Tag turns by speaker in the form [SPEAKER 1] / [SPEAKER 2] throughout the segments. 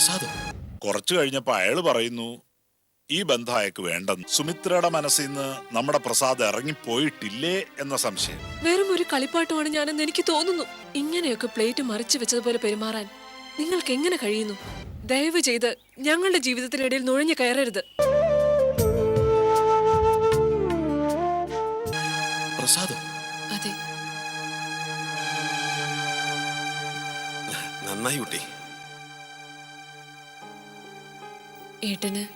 [SPEAKER 1] പ്രസാദോ
[SPEAKER 2] കുറച്ചു കഴിഞ്ഞപ്പോ അയാൾ പറയുന്നു ഈ ബന്ധം അയാൾക്ക് വേണ്ടെന്ന്. സുമിത്രയുടെ മനസ്സിൽ നിന്ന് നമ്മുടെ പ്രസാദ് ഇറങ്ങിപ്പോയിട്ടില്ലേ എന്ന സംശയം.
[SPEAKER 3] വെറും ഒരു കളിപ്പാട്ടുമാണ് ഞാനെന്ന് എനിക്ക് തോന്നുന്നു. ഇങ്ങനെയൊക്കെ പ്ലേറ്റ് മറിച്ചു വെച്ചതുപോലെ പെരുമാറാൻ നിങ്ങൾക്ക് എങ്ങനെ കഴിയുന്നു? ദയവ് ചെയ്ത് ഞങ്ങളുടെ ജീവിതത്തിനിടയിൽ നുഴഞ്ഞു കയറരുത്.
[SPEAKER 1] പ്രസാദോ?
[SPEAKER 3] അതെ.
[SPEAKER 1] നന്നായി കുട്ടി.
[SPEAKER 3] ഏട്ടന്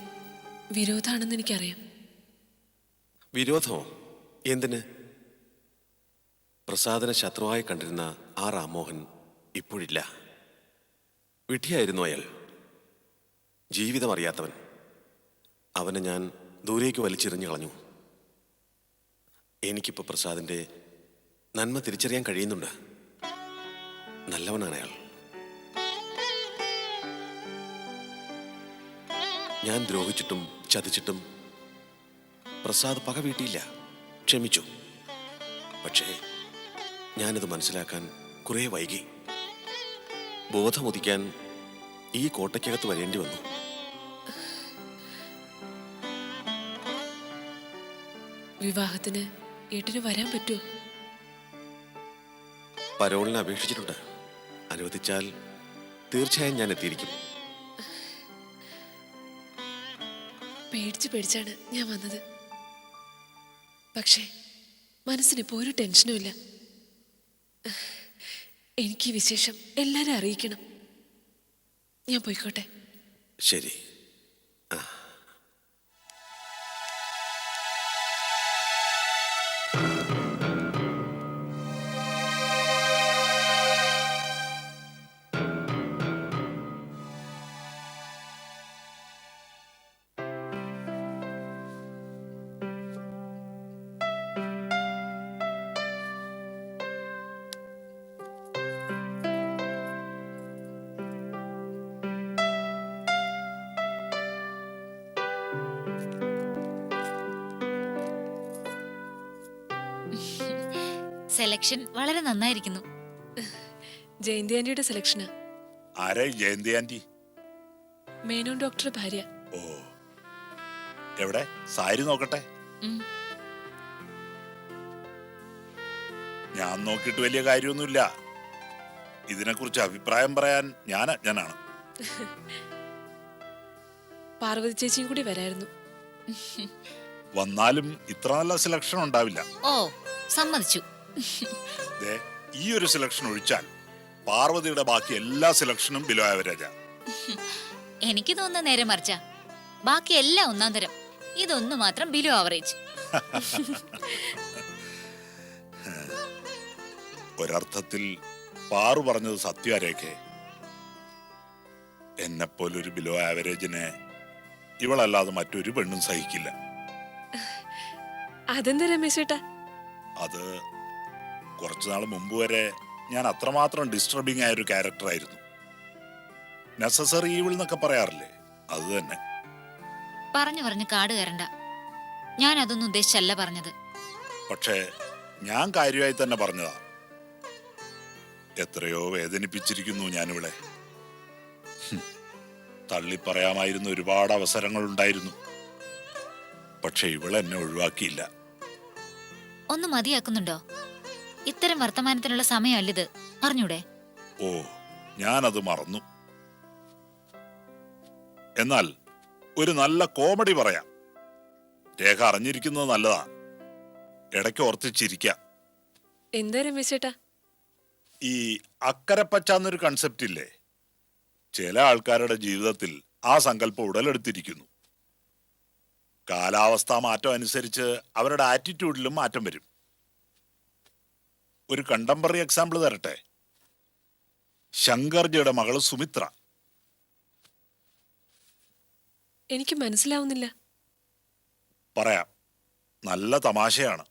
[SPEAKER 3] വിരോധാണെന്ന് എനിക്കറിയാം.
[SPEAKER 1] വിരോധമോ? എന്തിന്? പ്രസാദനെ ശത്രുവായി കണ്ടിരുന്ന ആ രാമോഹൻ ഇപ്പോഴില്ല. വിഡ്ഢിയായിരുന്നു അയാൾ. ജീവിതം അറിയാത്തവൻ അവനെ ഞാൻ ദൂരേക്ക് വലിച്ചെറിഞ്ഞു കളഞ്ഞു. എനിക്കിപ്പോൾ പ്രസാദിന്റെ നന്മ തിരിച്ചറിയാൻ കഴിയുന്നുണ്ട്. നല്ലവനാണ് അയാൾ. ഞാൻ ദ്രോഹിച്ചിട്ടും ചതിച്ചിട്ടും പ്രസാദ് പക വീട്ടിയില്ല. ക്ഷമിച്ചു. പക്ഷേ ഞാനത് മനസ്സിലാക്കാൻ കുറേ വൈകി. ബോധമുദിക്കാൻ ഈ കോട്ടയ്ക്കകത്ത് വരേണ്ടി വന്നു.
[SPEAKER 3] വിവാഹത്തിന് ഏട്ടന് വരാൻ പറ്റുമോ?
[SPEAKER 1] പരോളിനെ അപേക്ഷിച്ചിട്ടുണ്ട്. അനുവദിച്ചാൽ തീർച്ചയായും ഞാൻ എത്തിയിരിക്കും.
[SPEAKER 3] പേടിച്ച് പേടിച്ചാണ് ഞാൻ വന്നത്. പക്ഷേ മനസ്സിനിപ്പോൾ ഒരു ടെൻഷനും ഇല്ല. എനിക്ക് വിശേഷം എല്ലാരും അറിയിക്കണം. ഞാൻ പോയിക്കോട്ടെ.
[SPEAKER 1] ശരി.
[SPEAKER 4] സെലക്ഷൻ വളരെ നന്നായിരിക്കുന്നു.
[SPEAKER 3] ജയന്തി ആന്റിയുടെ സെലക്ഷന്
[SPEAKER 2] ആരെ? ജയന്തി ആന്റി.
[SPEAKER 3] മേനോൻ ഡോക്ടറുടെ ഭാര്യ.
[SPEAKER 2] ഓ. എവിടെ? സാരി നോക്കട്ടെ. ഞാൻ നോക്കിയിട്ട് വലിയ കാര്യമൊന്നുമില്ല. ഇതിനെക്കുറിച്ച് അഭിപ്രായം പറയാൻ ഞാൻ അജ്ഞനാണ്.
[SPEAKER 3] പാർവതി ചേച്ചിയും കൂടി വരായിരുന്നു.
[SPEAKER 2] വന്നാലും ഇത്ര നല്ല സെലക്ഷൻ ഉണ്ടാവില്ല.
[SPEAKER 4] ഓ സമ്മതിച്ചു.
[SPEAKER 2] ഈ ഒരു സെലക്ഷൻ ഒഴിച്ചാൽ പാർവതിയുടെ ബാക്കി എല്ലാ സെലക്ഷനും ബിലോ ആവറേജ
[SPEAKER 4] എനിക്ക് തോന്നുന്ന നേരെ മറിച്ച. ബാക്കി എല്ലാം ഒന്നാം തരം. ഇതൊന്നു മാത്രം ബിലോ ആവറേജ്
[SPEAKER 2] ഒരർത്ഥത്തിൽ പാറു പറഞ്ഞത് സത്യാരേഖെ എന്നെപ്പോലൊരു ബിലോ ആവറേജിനെ ഇവളല്ലാതെ മറ്റൊരു പെണ്ണും സഹിക്കില്ല.
[SPEAKER 3] അതെന്താ രമേശേട്ടാ
[SPEAKER 2] അത് കുറച്ചു നാൾ മുമ്പ് വരെ ഞാൻ അത്രമാത്രം ഡിസ്റ്റർബിംഗ് ആയ ഒരു ക്യാരക്ടറായിരുന്നു നെസസറി ഈവിൾ എന്നൊക്കെ പറയാറില്ലേ? അത് തന്നെ.
[SPEAKER 4] പറഞ്ഞു പറഞ്ഞു കാട് കയറണ്ട. ഞാൻ അതൊന്നും ഉദ്ദേശിച്ചല്ല പറഞ്ഞത്.
[SPEAKER 2] പക്ഷേ ഞാൻ കാര്യമായി തന്നെ പറഞ്ഞതാ. എത്രയോ വേദനിപ്പിച്ചിരിക്കുന്നു ഞാനിവിടെ. തള്ളിപ്പറയാമായിരുന്ന ഒരുപാട് അവസരങ്ങൾ ഉണ്ടായിരുന്നു പക്ഷെ ഇവളെന്നെ ഒഴിവാക്കിയില്ല.
[SPEAKER 4] ഒന്ന് മതിയാക്കുന്നുണ്ടോ? ഇത്തരം വർത്തമാനത്തിനുള്ള സമയമല്ലിത്. അറിഞ്ഞൂടെ
[SPEAKER 2] ഓ ഞാനത് മറന്നു. എന്നാൽ ഒരു നല്ല കോമഡി പറയാം. രേഖ അറിഞ്ഞിരിക്കുന്നത് നല്ലതാ. ഇടയ്ക്ക് ഓർത്തിച്ചിരിക്കാം.
[SPEAKER 3] എന്താ രമേശ് ചേട്ടാ
[SPEAKER 2] ഈ അക്കരപ്പച്ച എന്നൊരു കൺസെപ്റ്റ് ഇല്ലേ ചില ആൾക്കാരുടെ ജീവിതത്തിൽ ആ സങ്കല്പം ഉടലെടുത്തിരിക്കുന്നു. കാലാവസ്ഥാ മാറ്റം അനുസരിച്ച് അവരുടെ ആറ്റിറ്റ്യൂഡിലും മാറ്റം വരും. ഒരു കണ്ടംപററി എക്സാമ്പിൾ തരട്ടെ. ശങ്കർജിയുടെ മകൾ സുമിത്ര.
[SPEAKER 3] എനിക്ക് മനസ്സിലാവുന്നില്ല.
[SPEAKER 2] പറയാം. നല്ല തമാശയാണ്.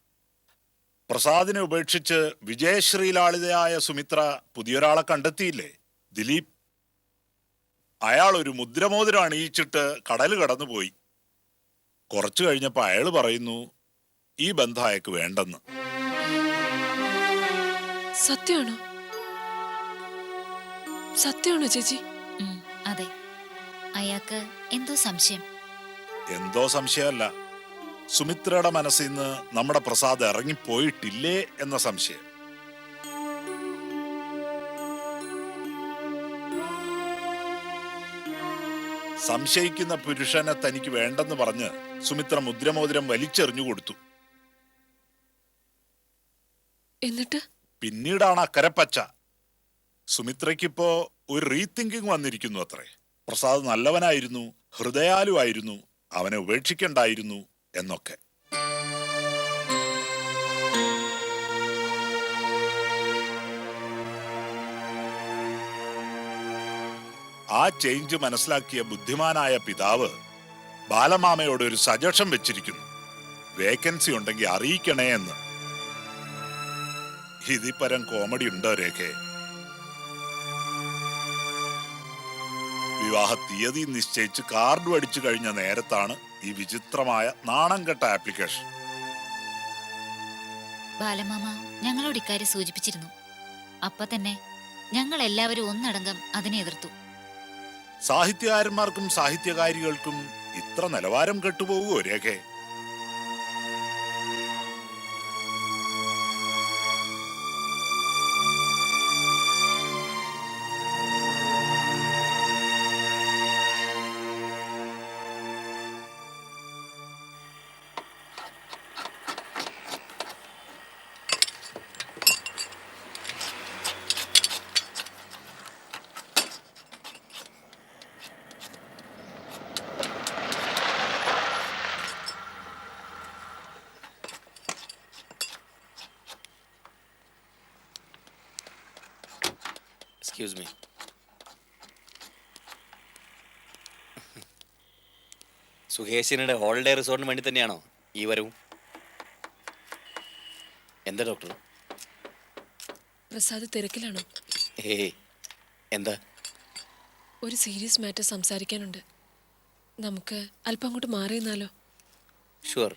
[SPEAKER 2] പ്രസാദിനെ ഉപേക്ഷിച്ച് വിജയശ്രീലാളിതയായ സുമിത്ര പുതിയൊരാളെ കണ്ടെത്തിയില്ലേ? ദിലീപ്. അയാൾ ഒരു മുദ്രമോതിരം അണിയിച്ചിട്ട് കടൽ കടന്നുപോയി. കുറച്ചു കഴിഞ്ഞപ്പോൾ അയാൾ പറയുന്നു ഈ ബന്ധം അയാൾക്ക് വേണ്ടെന്ന്.
[SPEAKER 3] സത്യമാണോ? സത്യമാണോ ചേച്ചി?
[SPEAKER 4] അതെ. അയാൾക്ക് എന്തോ സംശയം.
[SPEAKER 2] എന്തോ സംശയമല്ല. സുമിത്രയുടെ മനസ്സിൽ നിന്ന് നമ്മുടെ പ്രസാദ് ഇറങ്ങിപ്പോയിട്ടില്ലേ എന്ന സംശയം. സംശയിക്കുന്ന പുരുഷനെ തനിക്ക് വേണ്ടെന്ന് പറഞ്ഞ് സുമിത്ര മുദ്രമോതിരം വലിച്ചെറിഞ്ഞു കൊടുത്തു.
[SPEAKER 3] എന്നിട്ട്?
[SPEAKER 2] പിന്നീടാണ് ആ കരപ്പച്ച. സുമിത്രയ്ക്കിപ്പോ ഒരു റീതിങ്കിങ് വന്നിരിക്കുന്നു അത്രേ. പ്രസാദ് നല്ലവനായിരുന്നു ഹൃദയാലുവായിരുന്നു അവനെ ഉപേക്ഷിക്കണ്ടായിരുന്നു എന്നൊക്കെ. ആ ചേഞ്ച് മനസ്സിലാക്കിയ ബുദ്ധിമാനായ പിതാവ് ബാലമാമയോട് ഒരു സജഷൻ വെച്ചിരിക്കുന്നു. വേക്കൻസി ഉണ്ടെങ്കിൽ അറിയിക്കണേ എന്ന്. ഇതിപ്പരം കോമഡി ഉണ്ടോ രേഖേ? വിവാഹ തീയതി നിശ്ചയിച്ച് കാർഡ് അടിച്ചു കഴിഞ്ഞ നേരത്താണ് ഈ വിചിത്രമായ നാണം കെട്ട ആപ്ലിക്കേഷൻ
[SPEAKER 4] ബാലമാമ ഞങ്ങളോട് ഇക്കാര്യം സൂചിപ്പിച്ചിരുന്നു. അപ്പൊ തന്നെ ഞങ്ങൾ എല്ലാവരും ഒന്നടങ്കം അതിനെ എതിർത്തു.
[SPEAKER 2] സാഹിത്യകാരന്മാർക്കും സാഹിത്യകാരികൾക്കും ഇത്ര നിലവാരം കെട്ടുപോകുമോ രേഖേ?
[SPEAKER 5] സുഹേശിനുടെ ഹോളിഡേ റിസോർട്ടിന് വേണ്ടി തന്നെയാണോ ഈ വരവും? എന്താ ഡോക്ടർ
[SPEAKER 3] പ്രസാദ് തിരക്കിലാണോ?
[SPEAKER 5] ഏയ് എന്താ?
[SPEAKER 3] ഒരു സീരിയസ് മാറ്റർ സംസാരിക്കാനുണ്ട്. നമുക്ക് അല്പം അങ്ങോട്ട് മാറി നിന്നാലോ
[SPEAKER 5] sure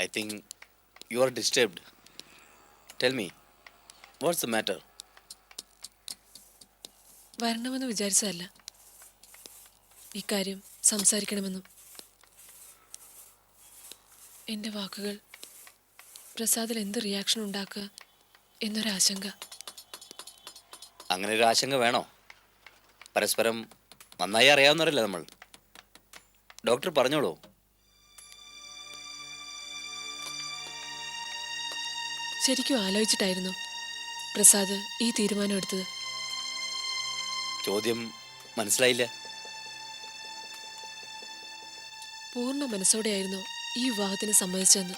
[SPEAKER 5] I think you are disturbed tell me what's the matter
[SPEAKER 3] വരണമെന്ന് വിചാരിച്ചതല്ല. ഇക്കാര്യം സംസാരിക്കണമെന്നും. എന്റെ വാക്കുകൾ പ്രസാദിൽ എന്ത് റിയാക്ഷൻ ഉണ്ടാക്കുക എന്നൊരാശങ്ക.
[SPEAKER 5] അങ്ങനെ ഒരു ആശങ്ക വേണോ? പരസ്പരം നന്നായി അറിയാവുന്നവരല്ലേ നമ്മൾ? ഡോക്ടർ പറഞ്ഞോളൂ.
[SPEAKER 3] ശരിക്കും ആലോചിച്ചിട്ടായിരുന്നു പ്രസാദ് ഈ തീരുമാനം എടുത്തത്.
[SPEAKER 5] ചോദ്യം മനസ്സിലായില്ല.
[SPEAKER 3] പൂർണ മനസ്സോടെയായിരുന്നു ഈ വിവാഹത്തിന് സമ്മതിച്ചെന്ന്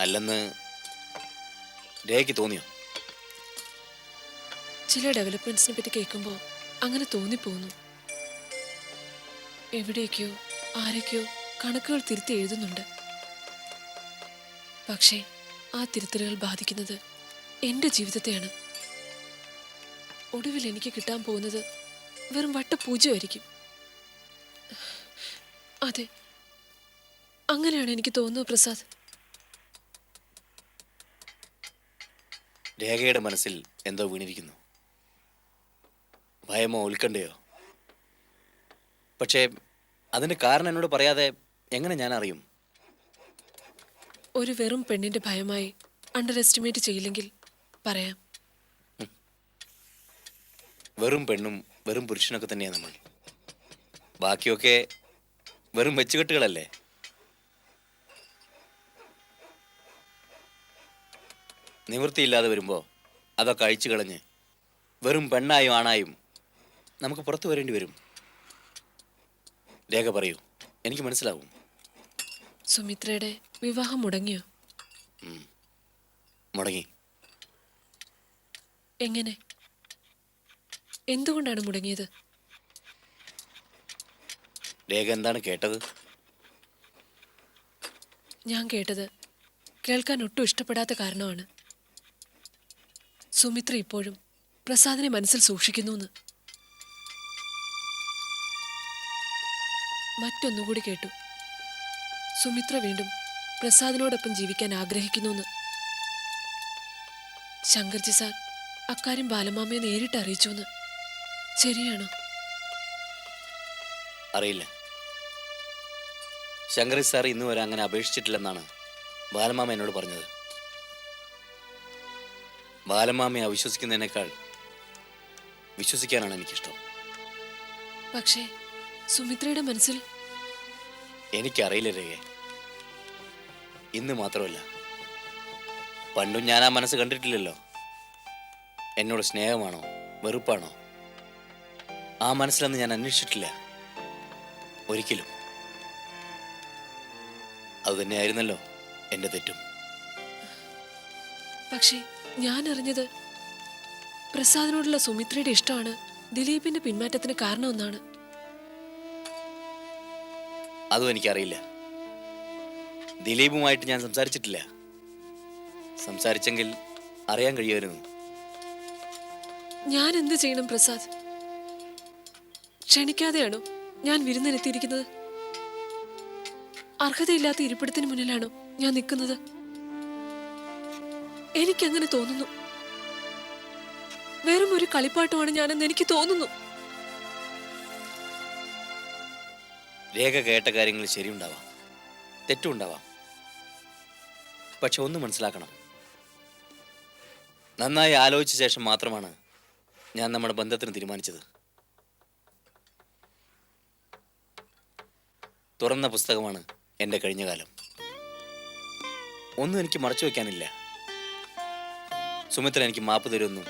[SPEAKER 5] അല്ലെന്ന് രേഖയ്ക്ക് തോന്നിയോ?
[SPEAKER 3] ചില ഡെവലപ്മെന്റ്സിനെ പറ്റി കേൾക്കുമ്പോൾ അങ്ങനെ തോന്നിപ്പോന്നു എവിടേക്കോ ആരൊക്കെയോ കണക്കുകൾ തിരുത്തി എഴുതുന്നുണ്ട്. പക്ഷേ ആ തിരുത്തലുകൾ ബാധിക്കുന്നത് എന്റെ ജീവിതത്തെയാണ്. ഒടുവിൽ എനിക്ക് കിട്ടാൻ പോകുന്നത് വെറും വട്ടപൂജയായിരിക്കും. അതെ അങ്ങനെയാണ് എനിക്ക് തോന്നുന്നത് പ്രസാദ്.
[SPEAKER 5] രേഖയുടെ മനസ്സിൽ എന്തോ വീണിരിക്കുന്നു. ഭയമോ ഉത്കണ്ഠയോ? പക്ഷേ അതിന് കാരണം എന്നോട് പറയാതെ എങ്ങനെ ഞാൻ അറിയും
[SPEAKER 3] ഒരു വെറും പെണ്ണിന്റെ ഭയമായി അണ്ടർ എസ്റ്റിമേറ്റ് ചെയ്യില്ലെങ്കിൽ പറയാം.
[SPEAKER 5] വെറും പെണ്ണും വെറും പുരുഷനൊക്കെ തന്നെയാണ് നമ്മൾ. ബാക്കിയൊക്കെ വെറും വെച്ചുകെട്ടുകളല്ലേ നിവൃത്തിയില്ലാതെ വരുമ്പോ അതൊക്കെ അഴിച്ചു കളഞ്ഞ് വെറും പെണ്ണായും ആണായും നമുക്ക് പുറത്തു വരേണ്ടി വരും. രേഖ പറയൂ. എനിക്ക് മനസ്സിലാവും.
[SPEAKER 3] സുമിത്രയുടെ വിവാഹം മുടങ്ങിയോ?
[SPEAKER 5] മുടങ്ങി.
[SPEAKER 3] എങ്ങനെ? എന്തുകൊണ്ടാണ് മുടങ്ങിയത്?
[SPEAKER 5] രേഖ എന്താണ് കേട്ടത്?
[SPEAKER 3] ഞാൻ കേട്ടത് കേൾക്കാൻ ഒട്ടും ഇഷ്ടപ്പെടാത്ത കാരണമാണ്. സുമിത്ര ഇപ്പോഴും പ്രസാദിനെ മനസ്സിൽ സൂക്ഷിക്കുന്നു മറ്റൊന്നുകൂടി കേട്ടു. സുമിത്ര വീണ്ടും പ്രസാദിനോടൊപ്പം ജീവിക്കാൻ ആഗ്രഹിക്കുന്നുവെന്ന്. ശങ്കർജി സാർ അക്കാര്യം ബാലമാമയെ നേരിട്ട് അറിയിച്ചുവെന്ന്. ശരിയാണോ?
[SPEAKER 5] അറിയില്ല. ശങ്കറി സാർ ഇന്ന് വരെ അങ്ങനെ അപേക്ഷിച്ചിട്ടില്ലെന്നാണ് ബാലമാമ എന്നോട് പറഞ്ഞത്. ബാലമാമയെ അവിശ്വസിക്കുന്നതിനേക്കാൾ വിശ്വസിക്കാനാണ് എനിക്കിഷ്ടം.
[SPEAKER 3] പക്ഷേ സുമിത്രയുടെ മനസ്സിൽ
[SPEAKER 5] എനിക്കറിയില്ല രേഖ ഇന്ന് മാത്രമല്ല. പണ്ടും ഞാൻ ആ മനസ്സ് കണ്ടിട്ടില്ലല്ലോ. എന്നോട് സ്നേഹമാണോ? വെറുപ്പാണോ? ആ മനസ്സിലന്ന് ഞാൻ അന്വേഷിച്ചിട്ടില്ല. ഒരിക്കലും. അത് തന്നെയായിരുന്നല്ലോ എന്റെ തെറ്റും.
[SPEAKER 3] പക്ഷേ ഞാൻ അറിഞ്ഞത് പ്രസാദിനോടുള്ള സുമിത്രയുടെ ഇഷ്ടമാണ് ദിലീപിന്റെ പിന്മാറ്റത്തിന് കാരണമെന്നാണ്.
[SPEAKER 5] അതും എനിക്കറിയില്ല. ദിലീപുമായിട്ട് ഞാൻ സംസാരിച്ചിട്ടില്ല. സംസാരിച്ചെങ്കിൽ അറിയാൻ കഴിയുമായിരുന്നു.
[SPEAKER 3] ഞാൻ എന്ത് ചെയ്യണം പ്രസാദ്? ക്ഷണിക്കാതെയാണോ ഞാൻ വിരുന്നിനെത്തിയിരിക്കുന്നത്? അർഹതയില്ലാത്ത ഇരിപ്പിടത്തിന് മുന്നിലാണോ ഞാൻ നിൽക്കുന്നത്? എനിക്കങ്ങനെ തോന്നുന്നു. വെറും ഒരു കളിപ്പാട്ടമാണ് ഞാനെന്ന് എനിക്ക് തോന്നുന്നു.
[SPEAKER 5] രേഖ കേട്ട കാര്യങ്ങൾ ശരിയുണ്ടാവാം. തെറ്റുണ്ടാവാം. പക്ഷെ ഒന്ന് മനസ്സിലാക്കണം. നന്നായി ആലോചിച്ച ശേഷം മാത്രമാണ് ഞാൻ നമ്മുടെ ബന്ധത്തിന് തീരുമാനിച്ചത്. തുറന്ന പുസ്തകമാണ് എന്റെ കഴിഞ്ഞ കാലം. ഒന്നും എനിക്ക് മറച്ചു വയ്ക്കാനില്ല സുമിത്ര എനിക്ക് മാപ്പ് തരുമെന്നും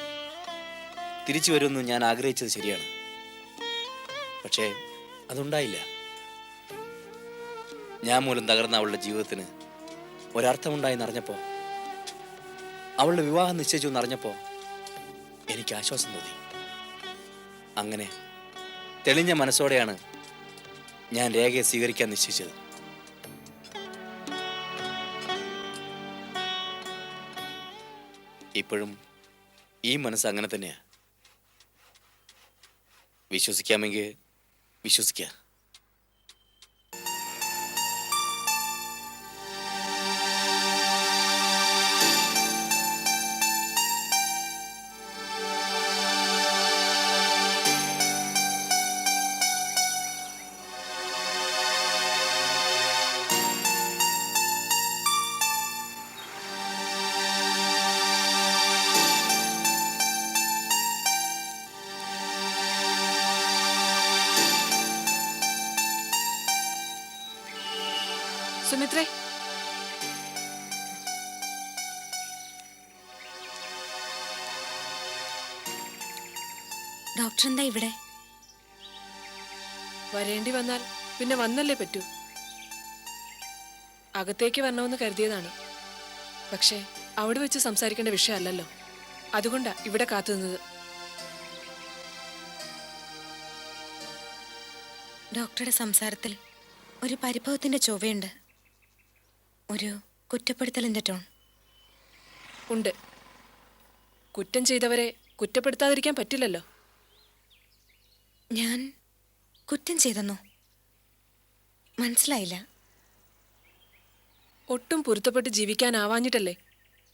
[SPEAKER 5] തിരിച്ചു വരുമെന്നും ഞാൻ ആഗ്രഹിച്ചത് ശരിയാണ്. പക്ഷേ അതുണ്ടായില്ല. ഞാൻ മൂലം തകർന്ന അവളുടെ ജീവിതത്തിന് ഒരർത്ഥമുണ്ടായെന്ന് അറിഞ്ഞപ്പോൾ അവളുടെ വിവാഹം നിശ്ചയിച്ചു എന്നറിഞ്ഞപ്പോൾ എനിക്ക് ആശ്വാസം തോന്നി. അങ്ങനെ തെളിഞ്ഞ മനസ്സോടെയാണ് ഞാൻ രേഖയെ സ്വീകരിക്കാൻ നിശ്ചയിച്ചത്. ഇപ്പോഴും ഈ മനസ്സ് അങ്ങനെ തന്നെയാ. വിശ്വസിക്കാമെങ്കിൽ വിശ്വസിക്കാം.
[SPEAKER 3] സുമിത്രേ.
[SPEAKER 6] ഡോക്ടർ എന്താ ഇവിടെ?
[SPEAKER 3] വരേണ്ടി വന്നാൽ പിന്നെ വന്നല്ലേ പറ്റൂ. അകത്തേക്ക് വരണമെന്ന് കരുതിയതാണ്. പക്ഷേ അവിടെ വെച്ച് സംസാരിക്കേണ്ട വിഷയമല്ലല്ലോ. അതുകൊണ്ടാ ഇവിടെ കാത്തുനിന്നത്.
[SPEAKER 6] ഡോക്ടറുടെ സംസാരത്തിൽ ഒരു പരിഭവത്തിന്റെ ചൊവ്വയുണ്ട്. ഒരു കുറ്റപ്പെടുത്തലിന്റെ ടോൺ
[SPEAKER 3] ഉണ്ട്. കുറ്റം ചെയ്തവരെ കുറ്റപ്പെടുത്താതിരിക്കാൻ പറ്റില്ലല്ലോ.
[SPEAKER 6] ഞാൻ കുറ്റം ചെയ്തെന്നോ? മനസ്സിലായില്ല.
[SPEAKER 3] ഒട്ടും പൊരുത്തപ്പെട്ട് ജീവിക്കാനാവാഞ്ഞിട്ടല്ലേ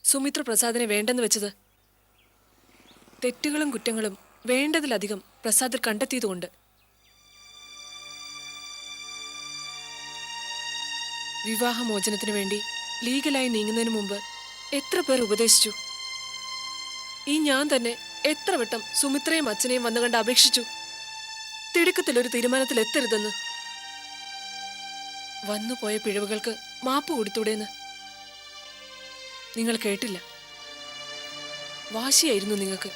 [SPEAKER 3] സുമിത്ര പ്രസാദിനെ വേണ്ടെന്ന് വെച്ചത്? തെറ്റുകളും കുറ്റങ്ങളും വേണ്ടതിലധികം പ്രസാദിൽ കണ്ടെത്തിയതുകൊണ്ട്. വിവാഹമോചനത്തിനു വേണ്ടി ലീഗലായി നീങ്ങുന്നതിന് മുമ്പ് എത്ര പേർ ഉപദേശിച്ചു? ഈ ഞാൻ തന്നെ എത്ര വട്ടം സുമിത്രയും അച്ഛനെയും വന്നു കണ്ട് അപേക്ഷിച്ചു. തിടുക്കത്തിൽ ഒരു തീരുമാനത്തിൽ എത്തരുതെന്ന്. വന്നുപോയ പിഴവുകൾക്ക് മാപ്പ് കൊടുത്തൂടേന്ന് നിങ്ങൾ കേട്ടില്ല. വാശിയായിരുന്നു നിങ്ങൾക്ക്.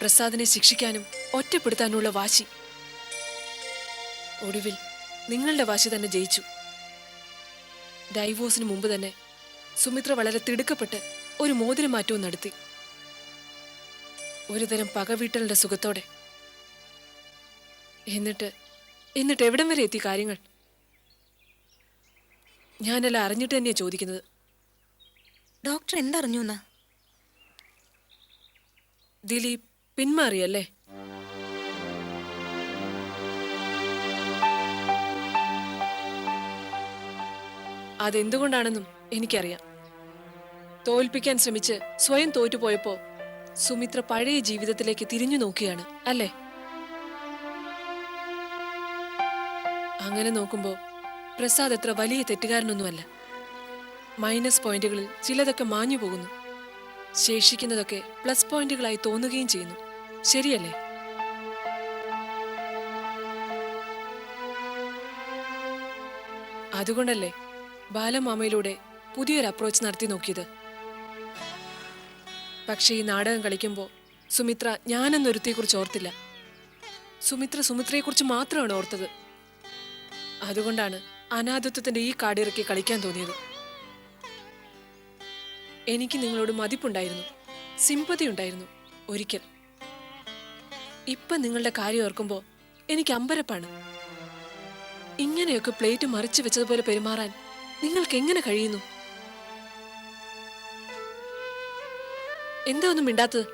[SPEAKER 3] പ്രസാദിനെ ശിക്ഷിക്കാനും ഒറ്റപ്പെടുത്താനുമുള്ള വാശി. ഒടുവിൽ നിങ്ങളുടെ വാശി തന്നെ ജയിച്ചു. ഡൈവോഴ്സിന് മുമ്പ് തന്നെ സുമിത്ര വളരെ തിടുക്കപ്പെട്ട് ഒരു മോതിരമാറ്റവും നടത്തി. ഒരുതരം പകവീട്ടലിന്റെ സുഖത്തോടെ. എന്നിട്ട് എന്നിട്ട് എവിടം വരെ എത്തി കാര്യങ്ങൾ? ഞാനെല്ലാം അറിഞ്ഞിട്ട് തന്നെയാ ചോദിക്കുന്നത്.
[SPEAKER 6] ഡോക്ടർ എന്തറിഞ്ഞു എന്നാ
[SPEAKER 3] ദിലീപ് പിന്മാറിയല്ലേ? അതെന്തുകൊണ്ടാണെന്നും എനിക്കറിയാം. തോൽപ്പിക്കാൻ ശ്രമിച്ച് സ്വയം തോറ്റുപോയപ്പോ സുമിത്ര പഴയ ജീവിതത്തിലേക്ക് തിരിഞ്ഞു നോക്കുകയാണ് അല്ലേ? അങ്ങനെ നോക്കുമ്പോൾ പ്രസാദ് എത്ര വലിയ തെറ്റുകാരനൊന്നുമല്ല. മൈനസ് പോയിന്റുകളിൽ ചിലതൊക്കെ മാഞ്ഞു പോകുന്നു. ശേഷിക്കുന്നതൊക്കെ പ്ലസ് പോയിന്റുകളായി തോന്നുകയും ചെയ്യുന്നു. ശരിയല്ലേ? അതുകൊണ്ടല്ലേ ബാലമാമയിലൂടെ പുതിയൊരു അപ്രോച്ച് നടത്തി നോക്കിയത്. പക്ഷേ ഈ നാടകം കളിക്കുമ്പോൾ സുമിത്ര ഞാനെന്നൊരുത്തിയെക്കുറിച്ച് ഓർത്തില്ല. സുമിത്ര സുമിത്രയെക്കുറിച്ച് മാത്രമാണ് ഓർത്തത്. അതുകൊണ്ടാണ് അനാഥത്വത്തിന്റെ ഈ കാടിറക്കി കളിക്കാൻ തോന്നിയത്. എനിക്ക് നിങ്ങളോട് മതിപ്പുണ്ടായിരുന്നു. സിമ്പതി ഉണ്ടായിരുന്നു ഒരിക്കൽ. ഇപ്പൊ നിങ്ങളുടെ കാര്യം ഓർക്കുമ്പോൾ എനിക്ക് അമ്പരപ്പാണ്. ഇങ്ങനെയൊക്കെ പ്ലേറ്റ് മറിച്ചു വെച്ചതുപോലെ പെരുമാറാൻ നിങ്ങൾക്ക് എങ്ങനെ കഴിയുന്നു? എന്താ ഒന്നും മിണ്ടാത്തത്?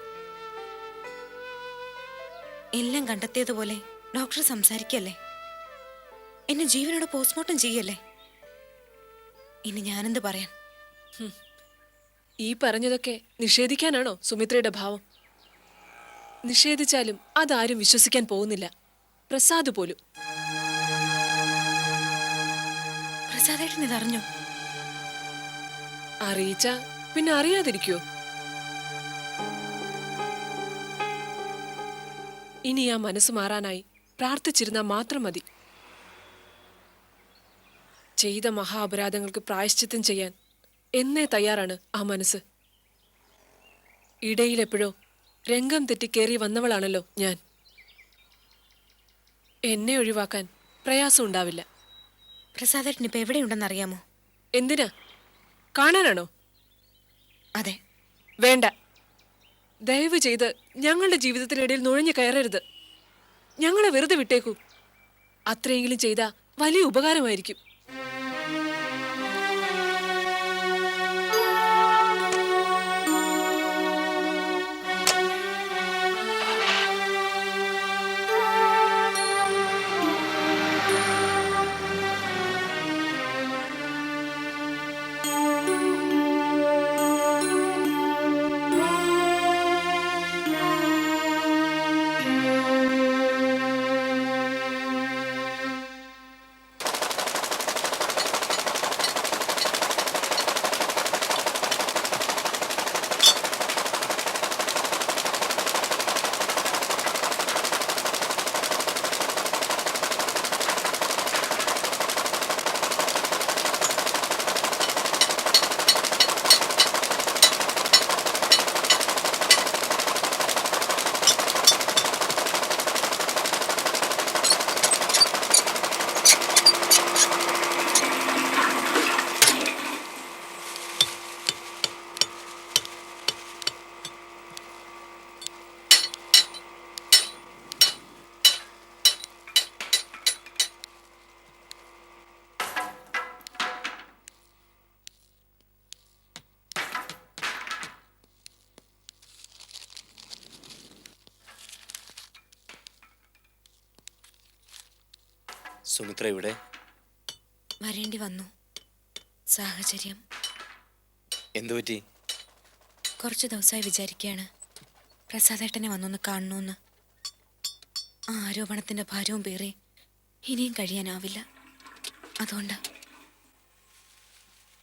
[SPEAKER 6] എല്ലാം കണ്ടെത്തിയതുപോലെ ഡോക്ടർ സംസാരിക്കല്ലേ? എന്നെ ജീവനോട് പോസ്റ്റ്മോർട്ടം ചെയ്യല്ലേ? ഇനി ഞാനെന്ത് പറയാൻ?
[SPEAKER 3] ഈ പറഞ്ഞതൊക്കെ നിഷേധിക്കാനാണോ സുമിത്രയുടെ ഭാവം? നിഷേധിച്ചാലും അതാരും വിശ്വസിക്കാൻ പോകുന്നില്ല. പ്രസാദ് പോലും.
[SPEAKER 6] പ്രസാദേട്ടൻ ഇതറിഞ്ഞോ
[SPEAKER 3] അറിയിച്ച പിന്നെ അറിയാതിരിക്കോ ഇനി ആ മനസ്സ് മാറാനായി പ്രാർത്ഥിച്ചിരുന്നാൽ മാത്രം മതി. ചെയ്ത മഹാ അപരാധങ്ങൾക്ക് പ്രായശ്ചിത്തം ചെയ്യാൻ എന്നേ തയ്യാറാണ് ആ മനസ്സ്. ഇടയിലെപ്പോഴോ രംഗം തെറ്റി കയറി വന്നവളാണല്ലോ ഞാൻ. എന്നെ ഒഴിവാക്കാൻ പ്രയാസം ഉണ്ടാവില്ല.
[SPEAKER 6] പ്രസാദേട്ടൻ ഇപ്പൊ എവിടെയുണ്ടെന്ന് അറിയാമോ?
[SPEAKER 3] എന്തിനാ? കാണാനാണോ?
[SPEAKER 6] അതെ.
[SPEAKER 3] വേണ്ട. ദയവ് ചെയ്ത് ഞങ്ങളുടെ ജീവിതത്തിനിടയിൽ നുഴഞ്ഞു കയറരുത്. ഞങ്ങളെ വെറുതെ വിട്ടേക്കൂ. അത്രയെങ്കിലും ചെയ്ത വലിയ ഉപകാരമായിരിക്കും.
[SPEAKER 5] സുമിത്ര ഇവിടെ
[SPEAKER 6] വരേണ്ടി വന്നു. സാഹചര്യം.
[SPEAKER 5] എന്തു പറ്റി?
[SPEAKER 6] കുറച്ച് ദിവസമായി വിചാരിക്കുകയാണ്. പ്രസാദേട്ടനെ വന്നൊന്ന് കാണണമെന്ന് ആ ആരോപണത്തിന്റെ ഭാരവും പേറി ഇനിയും കഴിയാനാവില്ല. അതുകൊണ്ട്.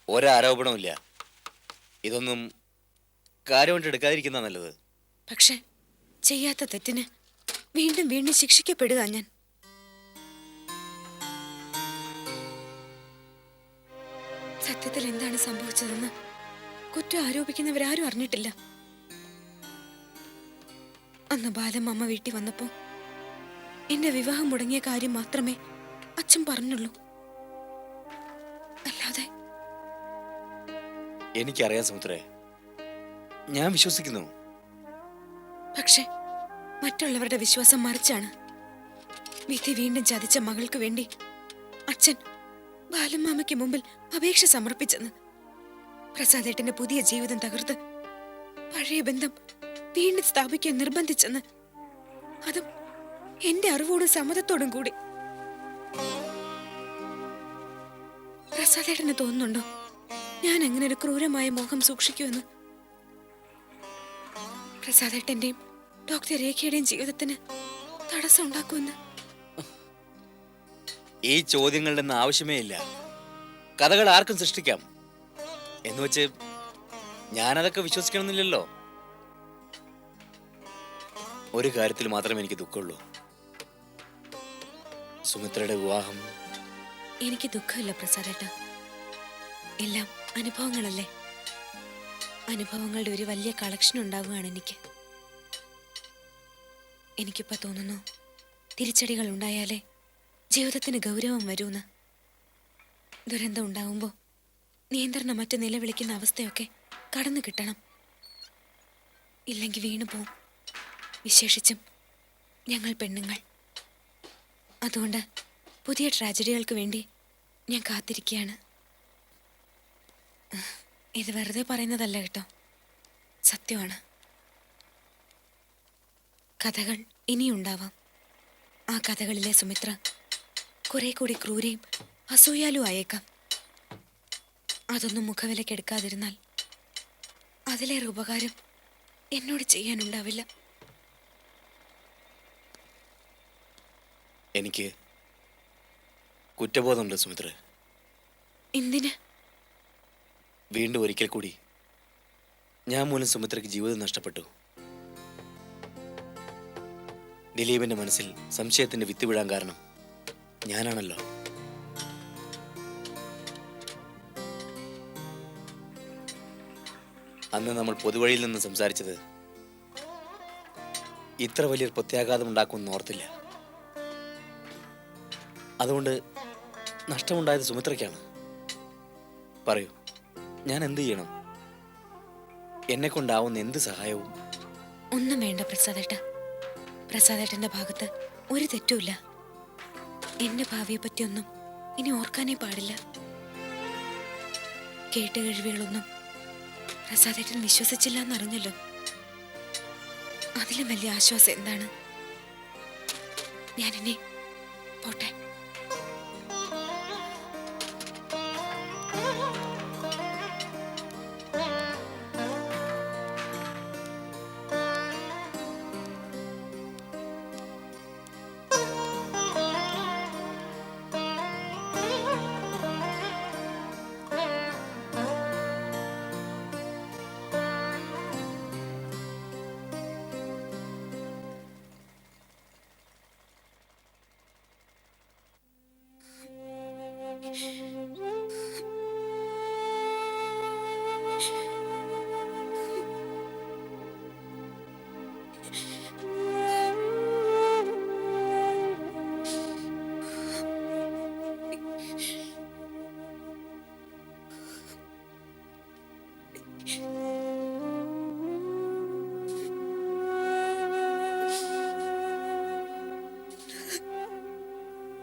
[SPEAKER 5] ഒരാരോപണമില്ല ഇതൊന്നും കാര്യമായിട്ട് എടുക്കാതിരിക്കുന്ന നല്ലത്.
[SPEAKER 6] പക്ഷെ ചെയ്യാത്ത തെറ്റിന് വീണ്ടും വീണ്ടും ശിക്ഷിക്കപ്പെടുക ഞാൻ. സത്യത്തിൽ എന്താണ് സംഭവിച്ചതെന്ന് കുറ്റം ആരോപിക്കുന്നവരാരും അറിഞ്ഞിട്ടില്ല. അന്ന് ബാലമ്മ വീട്ടിൽ വന്നപ്പോ എന്റെ വിവാഹം മുടങ്ങിയ കാര്യം മാത്രമേ അച്ഛൻ പറഞ്ഞുള്ളൂ. അല്ലാതെ
[SPEAKER 5] എനിക്കറിയാം സമുദ്ര ഞാൻ വിശ്വസിക്കുന്നു.
[SPEAKER 6] പക്ഷേ പക്ഷെ മറ്റുള്ളവരുടെ വിശ്വാസം മറിച്ചാണ്. വിധി വീണ്ടും ചതിച്ച മകൾക്ക് വേണ്ടി അച്ഛൻ ബാലമ്മാമയ്ക്ക് മുമ്പിൽ അപേക്ഷ സമർപ്പിച്ചെന്ന്. പ്രസാദേട്ടന്റെ പുതിയ ജീവിതം തകർത്ത് പഴയ ബന്ധം വീണ്ടും സ്ഥാപിക്കാൻ നിർബന്ധിച്ചെന്ന്. അതും എന്റെ അറിവോടും സമ്മതത്തോടും കൂടി. പ്രസാദേട്ടന് തോന്നുന്നുണ്ടോ? ഞാൻ എങ്ങനെ ഒരു ക്രൂരമായ മോഹം സൂക്ഷിക്കുമെന്ന്? പ്രസാദേട്ടന്റെയും ഡോക്ടർ രേഖയുടെയും ജീവിതത്തിന് തടസ്സം ഉണ്ടാക്കുമെന്ന്
[SPEAKER 5] ഈ ചോദ്യങ്ങളുടെ ഒന്നും ആവശ്യമേ ഇല്ല. കഥകൾ ആർക്കും സൃഷ്ടിക്കാം. എന്ന് വെച്ച് ഞാനതൊക്കെ വിശ്വസിക്കണമെന്നില്ലല്ലോ. ഒരു കാര്യത്തിൽ മാത്രമേ എനിക്ക് ദുഃഖമുള്ളൂ. സുമിത്രയുടെ വിവാഹം.
[SPEAKER 6] എനിക്ക് ദുഃഖമില്ല പ്രസാദേട്ട. എല്ലാം അനുഭവങ്ങളല്ലേ? അനുഭവങ്ങളുടെ ഒരു വലിയ കളക്ഷൻ ഉണ്ടാവുകയാണ് എനിക്ക്. എനിക്കിപ്പോ തോന്നുന്നു തിരിച്ചടികൾ ഉണ്ടായാലേ ജീവിതത്തിന് ഗൗരവം വരൂന്ന്. ദുരന്തം ഉണ്ടാവുമ്പോൾ നിയന്ത്രണം മറ്റ് നിലവിളിക്കുന്ന അവസ്ഥയൊക്കെ കടന്നു കിട്ടണം. ഇല്ലെങ്കിൽ വീണു പോവും. വിശേഷിച്ചും ഞങ്ങൾ പെണ്ണുങ്ങൾ. അതുകൊണ്ട് പുതിയ ട്രാജഡികൾക്ക് വേണ്ടി ഞാൻ കാത്തിരിക്കുകയാണ്. ഇത് വെറുതെ പറയുന്നതല്ല കേട്ടോ. സത്യമാണ്. കഥകൾ ഇനിയുണ്ടാവാം. ആ കഥകളിലെ സുമിത്ര കുറെ കൂടി ക്രൂരയും അസൂയാലും ആയേക്കാം. അതൊന്നും മുഖവിലക്കെടുക്കാതിരുന്നാൽ അതിലേറെ ഉപകാരം എന്നോട് ചെയ്യാനുണ്ടാവില്ല.
[SPEAKER 5] എനിക്ക് കുറ്റബോധമുണ്ട് സുമിത്ര.
[SPEAKER 6] എന്തിന്?
[SPEAKER 5] വീണ്ടും ഒരിക്കൽ കൂടി ഞാൻ മൂലം സുമിത്രയ്ക്ക് ജീവിതം നഷ്ടപ്പെട്ടു. ദിലീപിന്റെ മനസ്സിൽ സംശയത്തിന്റെ വിത്ത് വിടാൻ കാരണം ഞാനാണല്ലോ. അന്ന് നമ്മൾ പൊതുവഴിയിൽ നിന്ന് സംസാരിച്ചത് ഇത്ര വലിയൊരു പ്രത്യാഘാതം ഉണ്ടാക്കുമെന്ന് ഓർത്തില്ല. അതുകൊണ്ട് നഷ്ടമുണ്ടായത് സുമിത്രയ്ക്കാണ്. പറയൂ ഞാൻ എന്ത് ചെയ്യണം? എന്നെ കൊണ്ടാവുന്ന എന്ത് സഹായവും?
[SPEAKER 6] ഒന്നും വേണ്ട പ്രസാദേട്ട. പ്രസാദേട്ടന്റെ ഭാഗത്ത് ഒരു തെറ്റുമില്ല. എന്റെ ഭാവിയെ പറ്റിയൊന്നും ഇനി ഓർക്കാനേ പാടില്ല. കേട്ട കഴിവുകളൊന്നും പ്രസാദേട്ടൻ വിശ്വസിച്ചില്ല എന്നറിഞ്ഞല്ലോ. അതിലും വലിയ ആശ്വാസം എന്താണ്? ഞാനെന്നെ പോട്ടെ.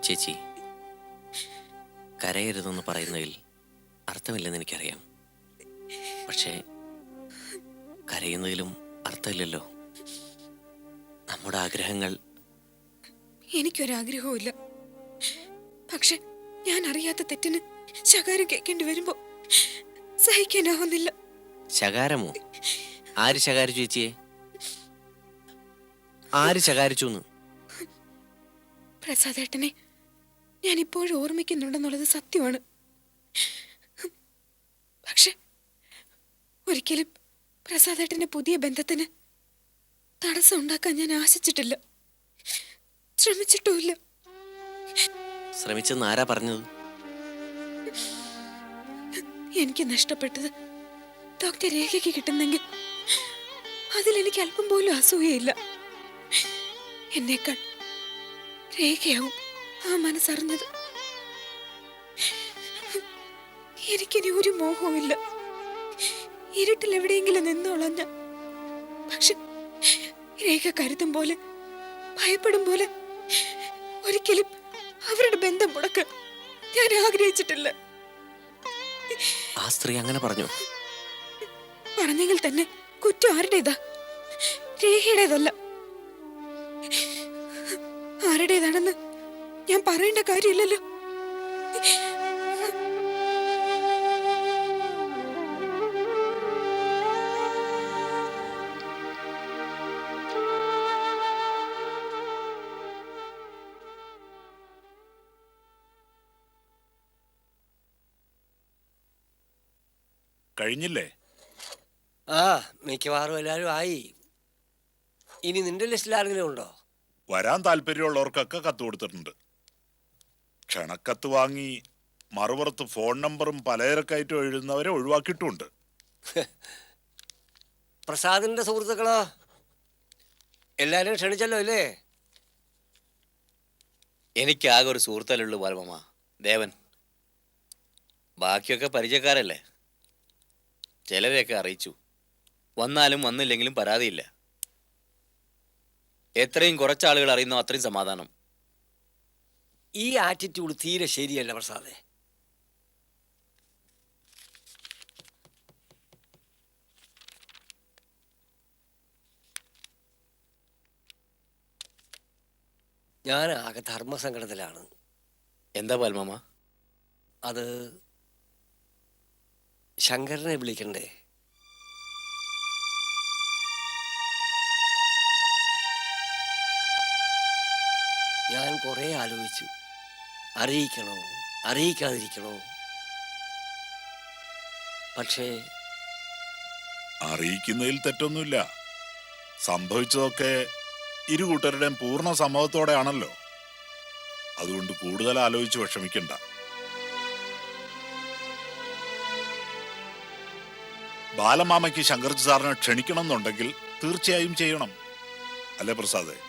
[SPEAKER 7] ചേച്ചി കരയരുതെന്ന് പറയുന്നതിൽ അർത്ഥമില്ലെന്ന് എനിക്കറിയാം. പക്ഷേ കരയുന്നതിലും അർത്ഥമില്ലല്ലോ. നമ്മുടെ ആഗ്രഹങ്ങൾ
[SPEAKER 6] എനിക്കൊരാഗ്രഹവുമില്ല. പക്ഷെ ഞാൻ അറിയാത്ത തെറ്റിന് ശകാരം കേൾക്കേണ്ടി വരുമ്പോ സഹിക്കാനാവുന്നില്ല.
[SPEAKER 7] ശകാരമോ? ആര് ശകാരിച്ചു ചേച്ചിയെ? ആര് ശകാരിച്ചു
[SPEAKER 6] പ്രസാദേട്ടനെ ഞാൻ ഇപ്പോഴും ഓർമ്മിക്കുന്നുണ്ടെന്നുള്ളത് സത്യമാണ്. പക്ഷെ ഒരിക്കലും പ്രസാദേട്ടന്റെ പുതിയ ബന്ധത്തിന് തടസ്സം ഉണ്ടാക്കാൻ ഞാൻ ആശിച്ചിട്ടില്ല. ശ്രമിച്ചിട്ടുമില്ല.
[SPEAKER 7] ശ്രമിച്ചെന്ന് ആരാ പറഞ്ഞത്?
[SPEAKER 6] എനിക്ക് നഷ്ടപ്പെട്ടത് ഡോക്ടർ രേഖയ്ക്ക് കിട്ടുന്നെങ്കിൽ അതിലെനിക്ക് അല്പം പോലും അസൂയയില്ല. എന്നേക്കാൾ രേഖയാവും. ആ മനസ്സറിഞ്ഞത്. എനിക്കിനി ഒരു മോഹവുമില്ല. ഇരുട്ടിൽ എവിടെയെങ്കിലും നിന്നോളാം ഞാൻ പക്ഷെ രേഖ കരുതും പോലെ ഭയപ്പെടും പോലെ ഒരിക്കലും അവരുടെ ബന്ധം മുടക്കാൻ ഞാൻ ആഗ്രഹിച്ചിട്ടില്ല.
[SPEAKER 7] ആ സ്ത്രീ അങ്ങനെ പറഞ്ഞു.
[SPEAKER 6] പറഞ്ഞെങ്കിൽ തന്നെ കുറ്റം ആരുടേതാ? രേഖയുടേതല്ല. ആരുടേതാണെന്ന് ഞാൻ പറയേണ്ട കാര്യമില്ലല്ലോ.
[SPEAKER 2] കഴിഞ്ഞില്ലേ?
[SPEAKER 8] ആ മിക്കവാറും എല്ലാരും ആയി. ഇനി നിന്റെ ലിസ്റ്റിൽ ആരെങ്കിലും ഉണ്ടോ?
[SPEAKER 2] വരാൻ താല്പര്യമുള്ളവർക്കൊക്കെ കത്ത് കൊടുത്തിട്ടുണ്ട്. ക്ഷണക്കത്ത് വാങ്ങി മറുപുറത്ത് ഫോൺ നമ്പറും പലചരക്കായിട്ടും എഴുതുന്നവരെ ഒഴിവാക്കിയിട്ടുണ്ട്.
[SPEAKER 8] പ്രസാദിന്റെ സുഹൃത്തുക്കളോ? എല്ലാരും ക്ഷണിച്ചല്ലോ അല്ലേ?
[SPEAKER 5] എനിക്കാകെ ഒരു സുഹൃത്തല്ലുള്ളൂ പരമമ്മ ദേവൻ. ബാക്കിയൊക്കെ പരിചയക്കാരല്ലേ? ചിലരെയൊക്കെ അറിയിച്ചു. വന്നാലും വന്നില്ലെങ്കിലും പരാതിയില്ല. എത്രയും കുറച്ചാളുകൾ അറിയുന്നോ അത്രയും സമാധാനം.
[SPEAKER 8] ഈ ആറ്റിറ്റ്യൂഡ് തീരെ ശരിയല്ല പ്രസാദേ. ഞാൻ ആകെ ധർമ്മസങ്കടത്തിലാണ്.
[SPEAKER 5] എന്താ പാൽമാമ
[SPEAKER 8] അത് ശങ്കരനെ വിളിക്കണ്ടേ? ഞാൻ കുറേ ആലോചിച്ചു. അറിയിക്കണോ? അറിയിക്കാതിരിക്കണോ? പക്ഷേ
[SPEAKER 2] അറിയിക്കുന്നതിൽ തെറ്റൊന്നുമില്ല. സംഭവിച്ചതൊക്കെ ഇരു കൂട്ടരുടെയും പൂർണ സമ്മതത്തോടെയാണല്ലോ. അതുകൊണ്ട് കൂടുതൽ ആലോചിച്ച് വിഷമിക്കണ്ട. ബാലമാമയ്ക്ക് ശങ്കർജി സാറിനെ ക്ഷണിക്കണം എന്നുണ്ടെങ്കിൽ തീർച്ചയായും ചെയ്യണം. അല്ലേ പ്രസാദേ?